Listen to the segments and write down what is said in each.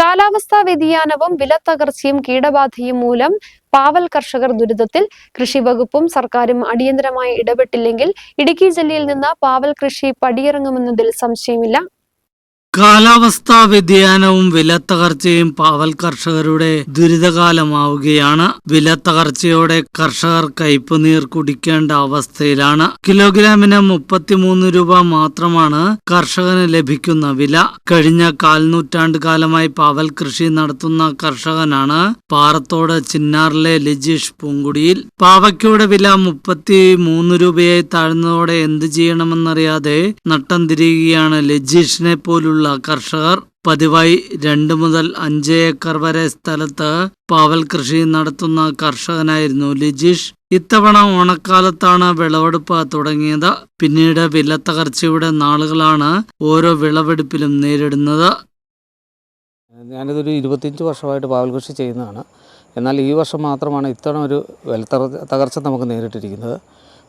കാലാവസ്ഥാ വ്യതിയാനവും വിലത്തകർച്ചയും കീടബാധയും മൂലം പാവൽ കർഷകർ ദുരിതത്തിൽ. കൃഷി വകുപ്പും സർക്കാരും അടിയന്തരമായി ഇടപെട്ടില്ലെങ്കിൽ ഇടുക്കി ജില്ലയിൽ നിന്ന് പാവൽ കൃഷി പടിയിറങ്ങുമെന്നതിൽ സംശയമില്ല. കാലാവസ്ഥാ വ്യതിയാനവും വിലത്തകർച്ചയും പാവൽ കർഷകരുടെ ദുരിതകാലമാവുകയാണ്. വിലത്തകർച്ചയോടെ കർഷകർ കയ്പുനീർ കുടിക്കേണ്ട അവസ്ഥയിലാണ്. കിലോഗ്രാമിന് മുപ്പത്തിമൂന്ന് രൂപ മാത്രമാണ് കർഷകന് ലഭിക്കുന്ന വില. കഴിഞ്ഞ കാൽനൂറ്റാണ്ട് കാലമായി പാവൽ കൃഷി നടത്തുന്ന കർഷകനാണ് പാറത്തോട് ചിന്നാറിലെ ലിജീഷ് പൂങ്കുടിയിൽ. പാവയ്ക്കയുടെ വില മുപ്പത്തി മൂന്ന് രൂപയായി താഴ്ന്നതോടെ എന്ത് ചെയ്യണമെന്നറിയാതെ നട്ടം തിരിയുകയാണ് ലജീഷിനെ പോലുള്ള കർഷകർ പതിവായി രണ്ട് മുതൽ അഞ്ച് ഏക്കർ വരെ സ്ഥലത്ത് പാവൽ കൃഷി നടത്തുന്ന കർഷകനായിരുന്നു ലിജീഷ്. ഇത്തവണ ഓണക്കാലത്താണ് വിളവെടുപ്പ് തുടങ്ങിയത്. പിന്നീട് വിലത്തകർച്ചയുടെ നാളുകളാണ് ഓരോ വിളവെടുപ്പിലും നേരിടുന്നത്. ഞാനിതൊരു ഇരുപത്തിയഞ്ച് വർഷമായിട്ട് പാവൽ കൃഷി ചെയ്യുന്നതാണ്. എന്നാൽ ഈ വർഷം മാത്രമാണ് ഇത്തവണ ഒരു വില തകർ- തകർച്ച നമുക്ക് നേരിട്ടിരിക്കുന്നത്.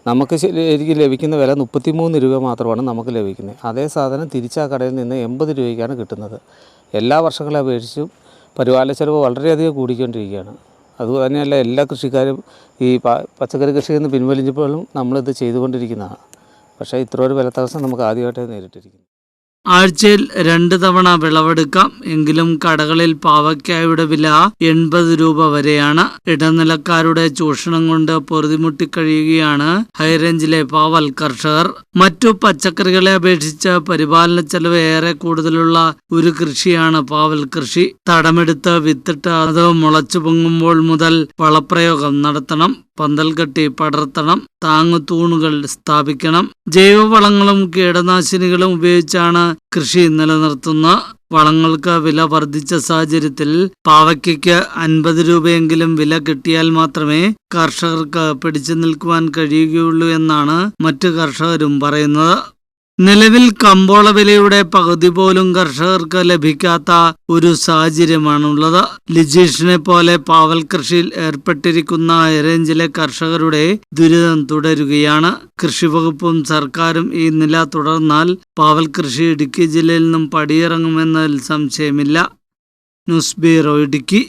നമുക്ക് എനിക്ക് ലഭിക്കുന്ന വില മുപ്പത്തിമൂന്ന് രൂപ മാത്രമാണ് നമുക്ക് ലഭിക്കുന്നത്. അതേ സാധനം തിരിച്ചാ കടയിൽ നിന്ന് എൺപത് രൂപയ്ക്കാണ് കിട്ടുന്നത്. എല്ലാ വർഷങ്ങളെ അപേക്ഷിച്ചും പരിപാലന ചെലവ് വളരെയധികം കൂടിക്കൊണ്ടിരിക്കുകയാണ്. അതുതന്നെയല്ല എല്ലാ കൃഷിക്കാരും ഈ പച്ചക്കറി കൃഷിയിൽ നിന്ന് പിൻവലിഞ്ഞപ്പോഴും നമ്മളിത് ചെയ്തുകൊണ്ടിരിക്കുന്നതാണ്. പക്ഷേ ഇത്ര ഒരു വില തടസ്സം നമുക്ക് ആദ്യമായിട്ട് നേരിട്ടിരിക്കുന്നു. ആഴ്ചയിൽ രണ്ട് തവണ വിളവെടുക്കാം. എങ്കിലും കടകളിൽ പാവയ്ക്കായുടെ വില എൺപത് രൂപ വരെയാണ്. ഇടനിലക്കാരുടെ ചൂഷണം കൊണ്ട് പൊറുതിമുട്ടിക്കഴിയുകയാണ് ഹൈറേഞ്ചിലെ പാവൽ കർഷകർ മറ്റു പച്ചക്കറികളെ അപേക്ഷിച്ച് പരിപാലന ചെലവ് ഏറെ കൂടുതലുള്ള ഒരു കൃഷിയാണ് പാവൽ കൃഷി തടമെടുത്ത് വിത്തിട്ട് അത് മുളച്ചു പൊങ്ങുമ്പോൾ മുതൽ വളപ്രയോഗം നടത്തണം. പന്തൽ കെട്ടി പടർത്തണം താങ്ങുതൂണുകൾ സ്ഥാപിക്കണം. ജൈവവളങ്ങളും കീടനാശിനികളും ഉപയോഗിച്ചാണ് കൃഷി നിലനിർത്തുന്ന. വളങ്ങൾക്ക് വില വർദ്ധിച്ച സാഹചര്യത്തിൽ പാവയ്ക്കയ്ക്ക് അൻപത് രൂപയെങ്കിലും വില കിട്ടിയാൽ മാത്രമേ കർഷകർക്ക് പിടിച്ചു നിൽക്കുവാൻ കഴിയുകയുള്ളൂ എന്നാണ് മറ്റു കർഷകരും പറയുന്നത്. നിലവിൽ കമ്പോള വിലയുടെ പകുതി പോലും കർഷകർക്ക് ലഭിക്കാത്ത ഒരു സാഹചര്യമാണുള്ളത്. ലിജീഷിനെ പോലെ പാവൽ കൃഷിയിൽ ഏർപ്പെട്ടിരിക്കുന്ന ഹൈറേഞ്ചിലെ കർഷകരുടെ ദുരിതം തുടരുകയാണ്. കൃഷിവകുപ്പും സർക്കാരും ഈ നില തുടർന്നാൽ പാവൽ കൃഷി ഇടുക്കി ജില്ലയിൽ നിന്നും പടിയിറങ്ങുമെന്നതിൽ സംശയമില്ല. News bureau Idukki.